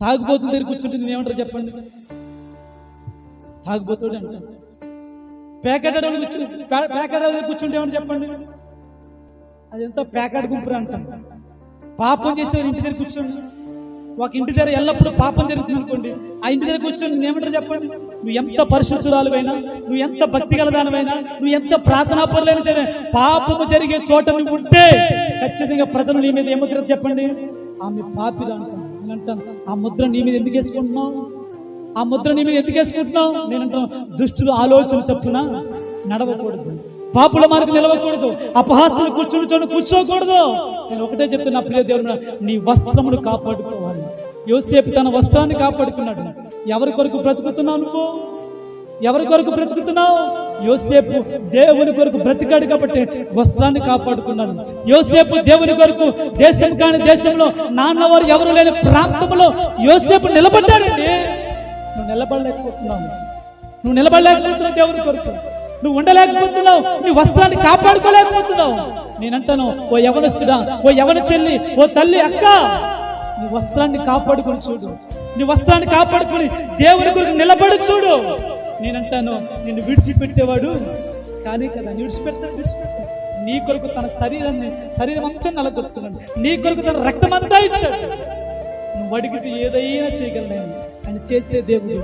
తాగుబోతుల దగ్గర కూర్చుంటే నేనేమంటారు చెప్పండి? తాగుబోతుడు అంటారు ప్యాకెట్ అడవులు కూర్చుని ప్యాకెట్ దగ్గర కూర్చుంటే ఏమని చెప్పండి? అది ఎంత ప్యాకెట్ గుంపురు అంటాం. పాపం చేసేవారు ఇంటి దగ్గర కూర్చోండి. ఒక ఇంటి దగ్గర ఎల్లప్పుడూ పాపం జరుగుతుంది అనుకోండి. ఆ ఇంటి దగ్గర కూర్చొని నేనేమంటారు చెప్పండి? నువ్వు ఎంత పరిశుద్ధురాలువైనా నువ్వు ఎంత భక్తి గలదానివైనా నువ్వు ఎంత ప్రార్థనా పరులైనా సరే పాపము జరిగే చోట నువ్వు ఉంటే ఖచ్చితంగా ప్రజలు నీ మీద ఏముద్ర చెప్పండి? ఆమె పాపిరా అంటాను అంటాను ఆ ముద్ర నీ మీద ఎందుకు వేసుకుంటున్నావు? ఆ ముద్ర నీ మీద ఎందుకు వేసుకుంటున్నావు? నేను అంటాను దుష్టులు ఆలోచన చెప్పున నడవకూడదు. పాపుల మార్గం నిలవకూడదు. అపహాస్తులు కూర్చుని చోటు కూర్చోకూడదు. నేను ఒకటే చెప్తున్నా ప్రియ దేవుడు నీ వస్త్రమును కాపాడుకోవాలి. యోసేపు తన వస్త్రాన్ని కాపాడుకున్నాడు. ఎవరి కొరకు బ్రతుకుతున్నావు అనుకో ఎవరి కొరకు బ్రతుకుతున్నావు? యోసేపు దేవుని కొరకు బ్రతికాడు కాబట్టి వస్త్రాన్ని కాపాడుకున్నాడు యోసేపు దేవుని కొరకు దేశం కాని దేశంలో నాన్నవారు ఎవరు లేని ప్రాంతంలో యోసేపు నిలబడ్డాడండి. నువ్వు నిలబడలేకపోతున్నావు. నువ్వు నిలబడలేకపోతున్నావు దేవుని కొరకు. నువ్వు ఉండలేకపోతున్నావు. నీ వస్త్రాన్ని కాపాడుకోలేకపోతున్నావు. నేనంటాను ఓ యవనస్తుడా ఓ యవన చెల్లి ఓ తల్లి అక్క నీ వస్త్రాన్ని కాపాడుకుని చూడు. నీ వస్త్రాన్ని కాపాడుకుని దేవుని కొరకు నిలబడి చూడు. నేనంటాను నిన్ను విడిచిపెట్టేవాడు కానీ కదా విడిచిపెడతాను విడిచిపెడతాడు నీ కొరకు తన శరీరాన్ని శరీరం అంతా నలగొట్టుకున్నాడు. నీ కొరకు తన రక్తం అంతా ఇచ్చాడు. నువ్వు అడిగితే ఏదైనా చేయగలను ఆయన చేసే దేవుడు.